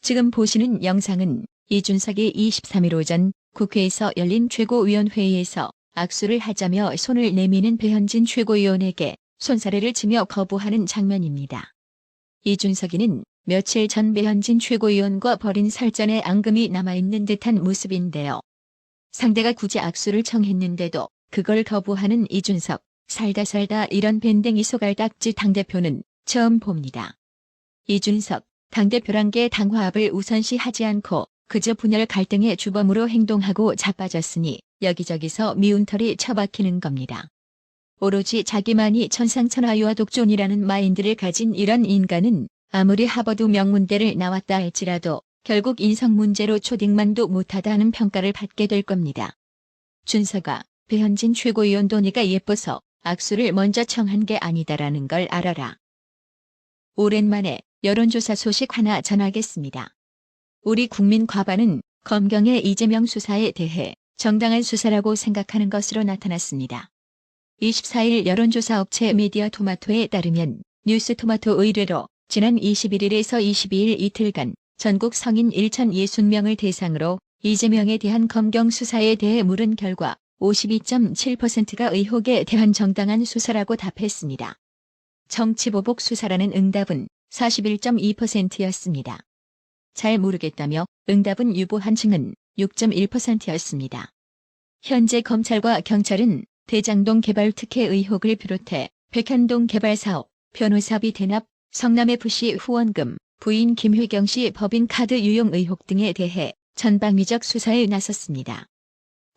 지금 보시는 영상은 이준석이 23일 오전 국회에서 열린 최고위원회의에서 악수를 하자며 손을 내미는 배현진 최고위원에게 손사래를 치며 거부하는 장면입니다. 이준석이는 며칠 전 배현진 최고위원과 벌인 설전에 앙금이 남아있는 듯한 모습인데요. 상대가 굳이 악수를 청했는데도 그걸 거부하는 이준석, 살다 살다 이런 밴댕이 소갈딱지 당대표는 처음 봅니다. 이준석, 당대표란 게 당화합을 우선시하지 않고 그저 분열 갈등의 주범으로 행동하고 자빠졌으니 여기저기서 미운 털이 처박히는 겁니다. 오로지 자기만이 천상천하유와 독존이라는 마인드를 가진 이런 인간은 아무리 하버드 명문대를 나왔다 할지라도 결국 인성 문제로 초딩만도 못하다는 평가를 받게 될 겁니다. 준서가 배현진 최고위원 도니가 예뻐서 악수를 먼저 청한 게 아니다라는 걸 알아라. 오랜만에 여론조사 소식 하나 전하겠습니다. 우리 국민 과반은 검경의 이재명 수사에 대해 정당한 수사라고 생각하는 것으로 나타났습니다. 24일 여론조사 업체 미디어 토마토에 따르면 뉴스 토마토 의뢰로 지난 21일에서 22일 이틀간 전국 성인 1,060명을 대상으로 이재명에 대한 검경 수사에 대해 물은 결과 52.7%가 의혹에 대한 정당한 수사라고 답했습니다. 정치보복 수사라는 응답은 41.2%였습니다. 잘 모르겠다며 응답은 유보한 층은 6.1%였습니다. 현재 검찰과 경찰은 대장동 개발 특혜 의혹을 비롯해 백현동 개발 사업, 변호사비 대납, 성남FC 후원금, 부인 김회경 씨 법인 카드 유용 의혹 등에 대해 전방위적 수사에 나섰습니다.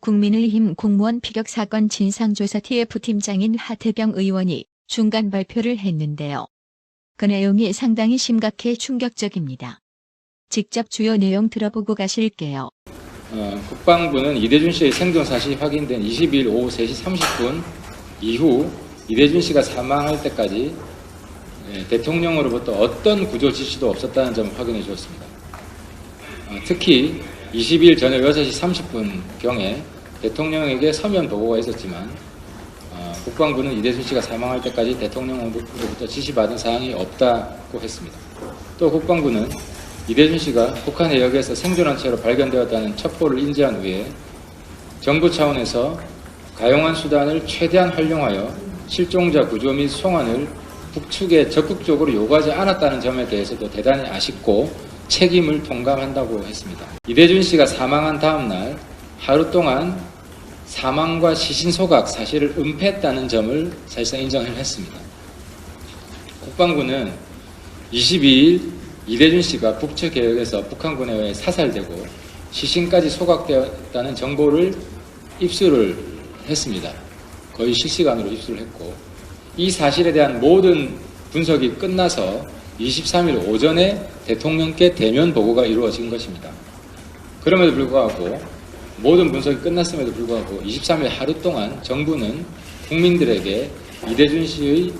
국민의힘 공무원 피격 사건 진상조사 TF팀장인 하태경 의원이 중간 발표를 했는데요. 그 내용이 상당히 심각해 충격적입니다. 직접 주요 내용 들어보고 가실게요. 어, 국방부는 이대준 씨의 생존 사실이 확인된 22일 오후 3시 30분 이후 이대준 씨가 사망할 때까지 예, 대통령으로부터 어떤 구조 지시도 없었다는 점을 확인해 주었습니다. 어, 특히 20일 저녁 6시 30분 경에 대통령에게 서면 보고가 있었지만 어, 국방부는 이대준 씨가 사망할 때까지 대통령으로부터 지시받은 사항이 없다고 했습니다. 또 국방부는 이대준 씨가 북한 해역에서 생존한 채로 발견되었다는 첩보를 인지한 후에 정부 차원에서 가용한 수단을 최대한 활용하여 실종자 구조 및 송환을 북측에 적극적으로 요구하지 않았다는 점에 대해서도 대단히 아쉽고 책임을 통감한다고 했습니다. 이대준 씨가 사망한 다음 날 하루 동안 사망과 시신 소각 사실을 은폐했다는 점을 사실상 인정을 했습니다. 국방부는 22일 이대준 씨가 북측 개혁에서 북한군에 의해 사살되고 시신까지 소각되었다는 정보를 입수를 했습니다. 거의 실시간으로 입수를 했고 이 사실에 대한 모든 분석이 끝나서 23일 오전에 대통령께 대면 보고가 이루어진 것입니다. 그럼에도 불구하고 모든 분석이 끝났음에도 불구하고 23일 하루 동안 정부는 국민들에게 이대준 씨의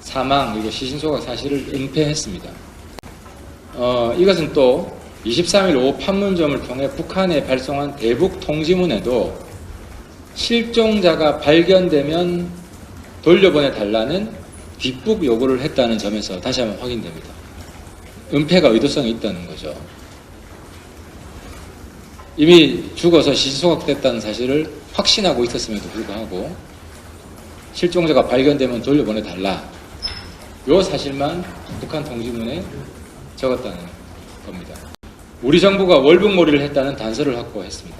사망 그리고 시신 소각 사실을 은폐했습니다. 어, 이것은 또 23일 오후 판문점을 통해 북한에 발송한 대북 통지문에도 실종자가 발견되면 돌려보내 달라는 뒷북 요구를 했다는 점에서 다시 한번 확인됩니다. 은폐가 의도성이 있다는 거죠. 이미 죽어서 시소각됐다는 사실을 확신하고 있었음에도 불구하고 실종자가 발견되면 돌려보내 달라. 요 사실만 북한 통지문에 적었다는 겁니다. 우리 정부가 월북몰이를 했다는 단서를 확보했습니다.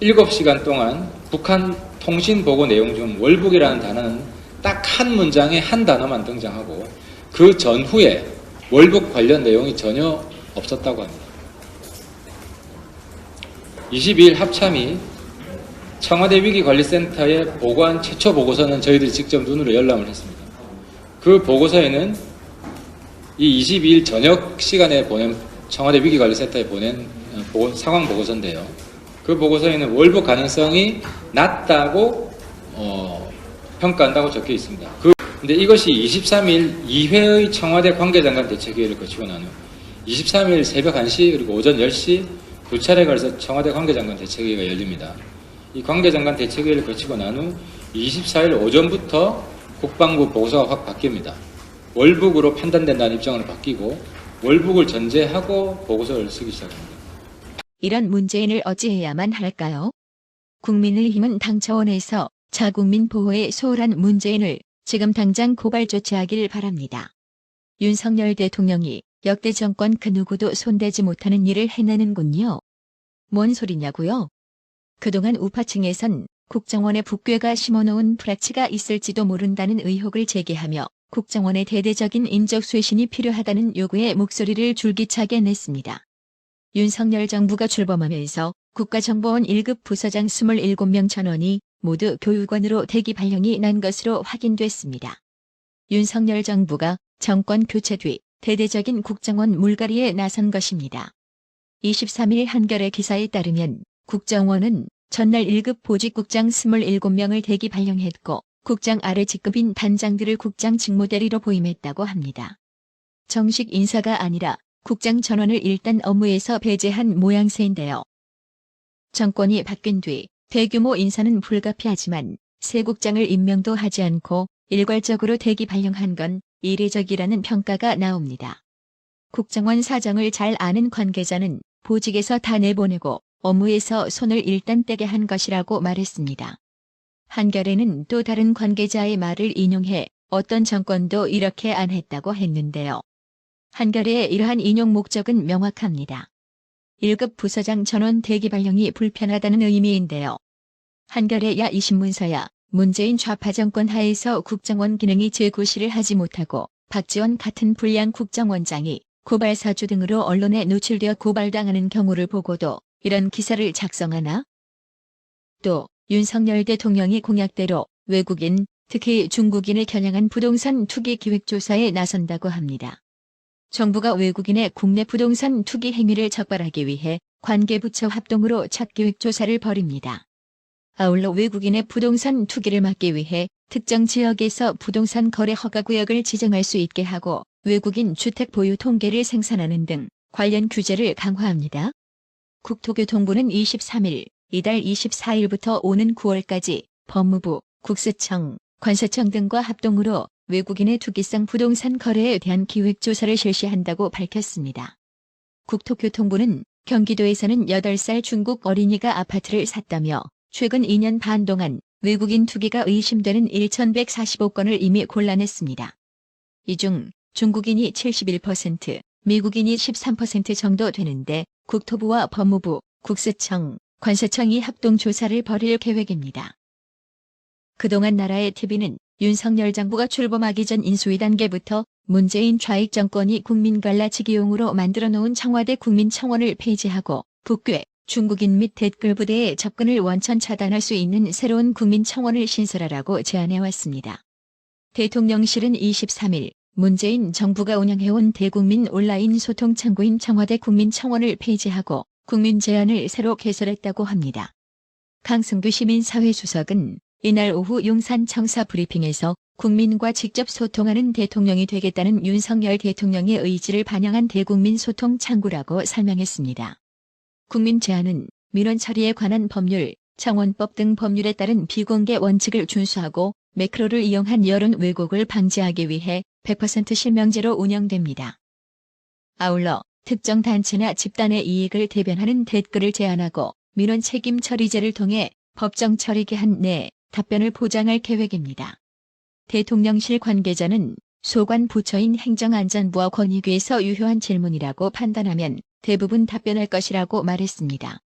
7시간 동안 북한 통신 보고 내용 중 월북이라는 단어는 딱 한 문장에 한 단어만 등장하고 그 전후에 월북 관련 내용이 전혀 없었다고 합니다. 22일 합참이 청와대 위기관리센터에 보고한 최초 보고서는 저희들이 직접 눈으로 열람을 했습니다. 그 보고서에는 이 22일 저녁 시간에 보낸 청와대 위기관리센터에 보낸 어, 보고- 상황 보고서인데요. 그 보고서에는 월북 가능성이 낮다고 어, 평가한다고 적혀 있습니다. 그, 근데 이것이 23일 2회의 청와대 관계장관 대책회의를 거치고 난후 23일 새벽 1시 그리고 오전 10시 두 차례 걸쳐 청와대 관계장관 대책회의가 열립니다. 이 관계장관 대책회의를 거치고 난 후 24일 오전부터 국방부 보고서가 확 바뀝니다. 월북으로 판단된다는 입장으로 바뀌고 월북을 전제하고 보고서를 쓰기 시작합니다. 이런 문재인을 어찌해야만 할까요? 국민의힘은 당 차원에서 자국민 보호에 소홀한 문재인을 지금 당장 고발 조치하길 바랍니다. 윤석열 대통령이 역대 정권 그 누구도 손대지 못하는 일을 해내는군요. 뭔 소리냐고요? 그동안 우파층에선 국정원에 북괴가 심어놓은 프라치가 있을지도 모른다는 의혹을 제기하며 국정원의 대대적인 인적 쇄신이 필요하다는 요구에 목소리를 줄기차게 냈습니다. 윤석열 정부가 출범하면서 국가정보원 1급 부서장 27명 전원이 모두 교육원으로 대기 발령이 난 것으로 확인됐습니다. 윤석열 정부가 정권 교체 뒤 대대적인 국정원 물갈이에 나선 것입니다. 23일 한겨레 기사에 따르면 국정원은 전날 1급 보직국장 27명을 대기 발령했고 국장 아래 직급인 단장들을 국장 직무대리로 보임했다고 합니다. 정식 인사가 아니라 국장 전원을 일단 업무에서 배제한 모양새인데요. 정권이 바뀐 뒤 대규모 인사는 불가피하지만 새 국장을 임명도 하지 않고 일괄적으로 대기 발령한 건 이례적이라는 평가가 나옵니다. 국정원 사정을 잘 아는 관계자는 보직에서 다 내보내고 업무에서 손을 일단 떼게 한 것이라고 말했습니다. 한겨레는 또 다른 관계자의 말을 인용해 어떤 정권도 이렇게 안 했다고 했는데요. 한겨레의 이러한 인용 목적은 명확합니다. 1급 부서장 전원 대기 발령이 불편하다는 의미인데요. 한겨레야 이 신문사야 문재인 좌파 정권 하에서 국정원 기능이 재구시를 하지 못하고 박지원 같은 불량 국정원장이 고발사주 등으로 언론에 노출되어 고발당하는 경우를 보고도 이런 기사를 작성하나? 또 윤석열 대통령이 공약대로 외국인, 특히 중국인을 겨냥한 부동산 투기 기획 조사에 나선다고 합니다. 정부가 외국인의 국내 부동산 투기 행위를 적발하기 위해 관계부처 합동으로 첫 기획 조사를 벌입니다. 아울러 외국인의 부동산 투기를 막기 위해 특정 지역에서 부동산 거래 허가 구역을 지정할 수 있게 하고 외국인 주택 보유 통계를 생산하는 등 관련 규제를 강화합니다. 국토교통부는 23일, 이달 24일부터 오는 9월까지 법무부, 국세청, 관세청 등과 합동으로 외국인의 투기성 부동산 거래에 대한 기획조사를 실시한다고 밝혔습니다. 국토교통부는 경기도에서는 8살 중국 어린이가 아파트를 샀다며 최근 2년 반 동안 외국인 투기가 의심되는 1,145건을 이미 골라냈습니다. 이 중 중국인이 71%, 미국인이 13% 정도 되는데 국토부와 법무부, 국세청, 관세청이 합동 조사를 벌일 계획입니다. 그동안 나라의 TV는 윤석열 정부가 출범하기 전 인수위 단계부터 문재인 좌익 정권이 국민 갈라치기용으로 만들어 놓은 청와대 국민청원을 폐지하고 북괴, 중국인 및 댓글 부대의 접근을 원천 차단할 수 있는 새로운 국민청원을 신설하라고 제안해왔습니다. 대통령실은 23일 문재인 정부가 운영해온 대국민 온라인 소통 창구인 청와대 국민청원을 폐지하고 국민 제안을 새로 개설했다고 합니다. 강승규 시민사회 수석은 이날 오후 용산 청사 브리핑에서 국민과 직접 소통하는 대통령이 되겠다는 윤석열 대통령의 의지를 반영한 대국민 소통 창구라고 설명했습니다. 국민 제안은 민원 처리에 관한 법률, 청원법 등 법률에 따른 비공개 원칙을 준수하고 매크로를 이용한 여론 왜곡을 방지하기 위해 100% 실명제로 운영됩니다. 아울러 특정 단체나 집단의 이익을 대변하는 댓글을 제한하고 민원 책임 처리제를 통해 법정 처리 기한 내에 답변을 보장할 계획입니다. 대통령실 관계자는 소관 부처인 행정안전부와 권익위에서 유효한 질문이라고 판단하면 대부분 답변할 것이라고 말했습니다.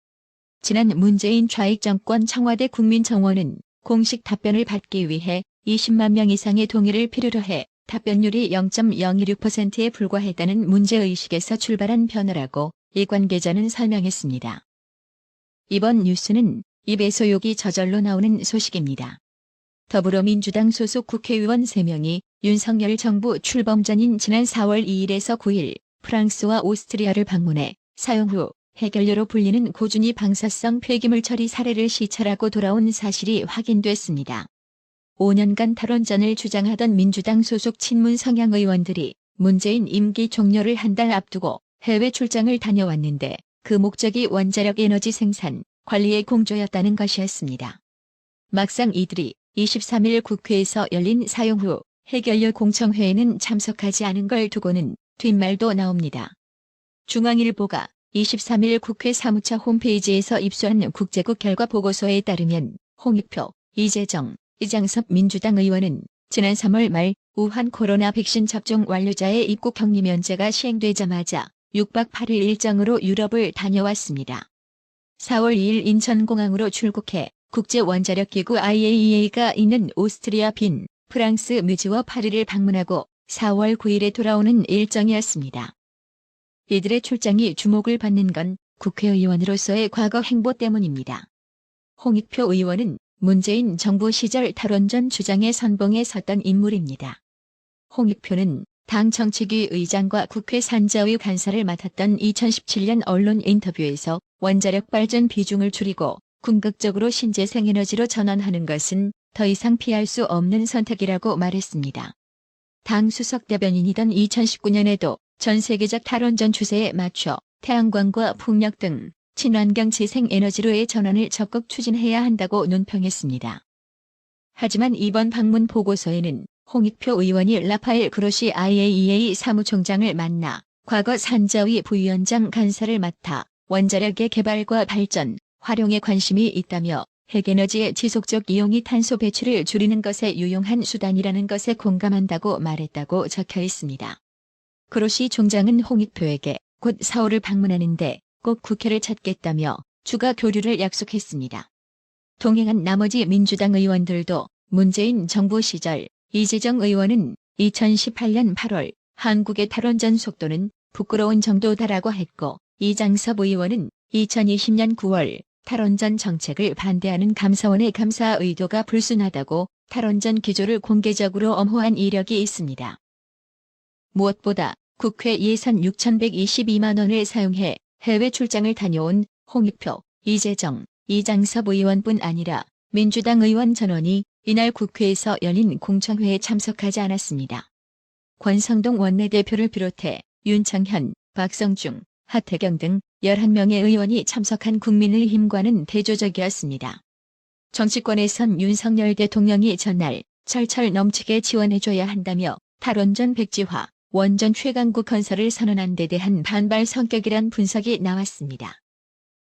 지난 문재인 좌익 정권 청와대 국민청원은 공식 답변을 받기 위해 20만 명 이상의 동의를 필요로 해 답변율이 0.016%에 불과했다는 문제의식에서 출발한 변화라고 이 관계자는 설명했습니다. 이번 뉴스는 입에 소욕이 저절로 나오는 소식입니다. 더불어민주당 소속 국회의원 3명이 윤석열 정부 출범 전인 지난 4월 2일에서 9일 프랑스와 오스트리아를 방문해 사용 후 해결료로 불리는 고준위 방사성 폐기물 처리 사례를 시찰하고 돌아온 사실이 확인됐습니다. 5년간 탈원전을 주장하던 민주당 소속 친문 성향 의원들이 문재인 임기 종료를 한 달 앞두고 해외 출장을 다녀왔는데 그 목적이 원자력 에너지 생산, 관리의 공조였다는 것이었습니다. 막상 이들이 23일 국회에서 열린 사용 후 해결료 공청회에는 참석하지 않은 걸 두고는 뒷말도 나옵니다. 중앙일보가 23일 국회 사무처 홈페이지에서 입수한 국제국 결과 보고서에 따르면 홍익표, 이재정, 이장섭 민주당 의원은 지난 3월 말 우한 코로나 백신 접종 완료자의 입국 격리 면제가 시행되자마자 6박 8일 일정으로 유럽을 다녀왔습니다. 4월 2일 인천공항으로 출국해 국제원자력기구 IAEA가 있는 오스트리아 빈, 프랑스 뮤즈와 파리를 방문하고 4월 9일에 돌아오는 일정이었습니다. 이들의 출장이 주목을 받는 건 국회의원으로서의 과거 행보 때문입니다. 홍익표 의원은 문재인 정부 시절 탈원전 주장의 선봉에 섰던 인물입니다. 홍익표는 당 정책위 의장과 국회 산자위 간사를 맡았던 2017년 언론 인터뷰에서 원자력 발전 비중을 줄이고 궁극적으로 신재생 에너지로 전환하는 것은 더 이상 피할 수 없는 선택이라고 말했습니다. 당 수석 대변인이던 2019년에도 전 세계적 탈원전 추세에 맞춰 태양광과 풍력 등 친환경 재생 에너지로의 전환을 적극 추진해야 한다고 논평했습니다. 하지만 이번 방문 보고서에는 홍익표 의원이 라파엘 그로시 IAEA 사무총장을 만나 과거 산자위 부위원장 간사를 맡아 원자력의 개발과 발전, 활용에 관심이 있다며 핵에너지의 지속적 이용이 탄소 배출을 줄이는 것에 유용한 수단이라는 것에 공감한다고 말했다고 적혀 있습니다. 그로시 총장은 홍익표에게 곧 서울을 방문하는데 꼭 국회를 찾겠다며 추가 교류를 약속했습니다. 동행한 나머지 민주당 의원들도 문재인 정부 시절 이재정 의원은 2018년 8월 한국의 탈원전 속도는 부끄러운 정도다라고 했고 이장섭 의원은 2020년 9월 탈원전 정책을 반대하는 감사원의 감사 의도가 불순하다고 탈원전 기조를 공개적으로 엄호한 이력이 있습니다. 무엇보다 국회 예산 6,122만 원을 사용해 해외 출장을 다녀온 홍익표, 이재정, 이장섭 의원뿐 아니라 민주당 의원 전원이 이날 국회에서 열린 공청회에 참석하지 않았습니다. 권성동 원내대표를 비롯해 윤창현, 박성중, 하태경 등 11명의 의원이 참석한 국민의힘과는 대조적이었습니다. 정치권에선 윤석열 대통령이 전날 철철 넘치게 지원해줘야 한다며 탈원전 백지화, 원전 최강국 건설을 선언한 데 대한 반발 성격이란 분석이 나왔습니다.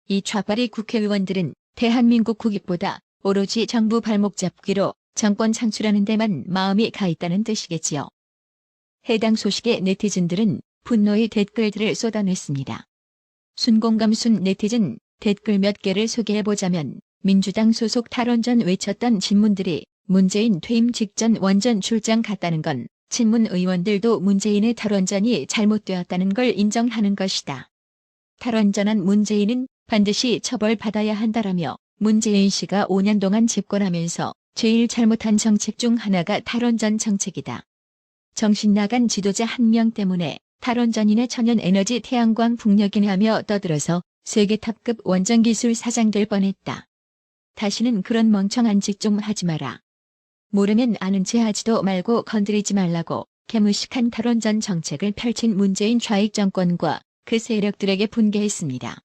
이 좌파리 국회의원들은 대한민국 국익보다 오로지 정부 발목 잡기로 정권 창출하는 데만 마음이 가 있다는 뜻이겠지요. 해당 소식에 네티즌들은 분노의 댓글들을 쏟아냈습니다. 순공감순 네티즌 댓글 몇 개를 소개해보자면 민주당 소속 탈원전 외쳤던 친문들이 문재인 퇴임 직전 원전 출장 갔다는 건 친문 의원들도 문재인의 탈원전이 잘못되었다는 걸 인정하는 것이다. 탈원전한 문재인은 반드시 처벌받아야 한다라며 문재인 씨가 5년 동안 집권하면서 제일 잘못한 정책 중 하나가 탈원전 정책이다. 정신 나간 지도자 한 명 때문에 탈원전인의 천연 에너지 태양광 풍력이네 하며 떠들어서 세계 탑급 원전 기술 사장 될 뻔했다. 다시는 그런 멍청한 짓 좀 하지 마라. 모르면 아는 체 하지도 말고 건드리지 말라고 개무식한 탈원전 정책을 펼친 문재인 좌익 정권과 그 세력들에게 분개했습니다.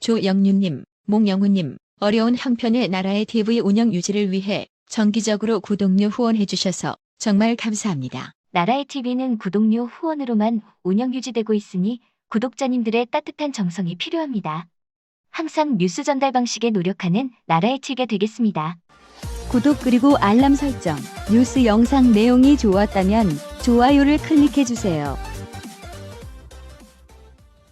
조영윤님, 몽영훈님, 어려운 형편의 나라의 TV 운영 유지를 위해 정기적으로 구독료 후원해 주셔서 정말 감사합니다. 나라의 TV는 구독료 후원으로만 운영 유지되고 있으니 구독자님들의 따뜻한 정성이 필요합니다. 항상 뉴스 전달 방식에 노력하는 나라의 TV가 되겠습니다. 구독 그리고 알람 설정, 뉴스 영상 내용이 좋았다면 좋아요를 클릭해주세요.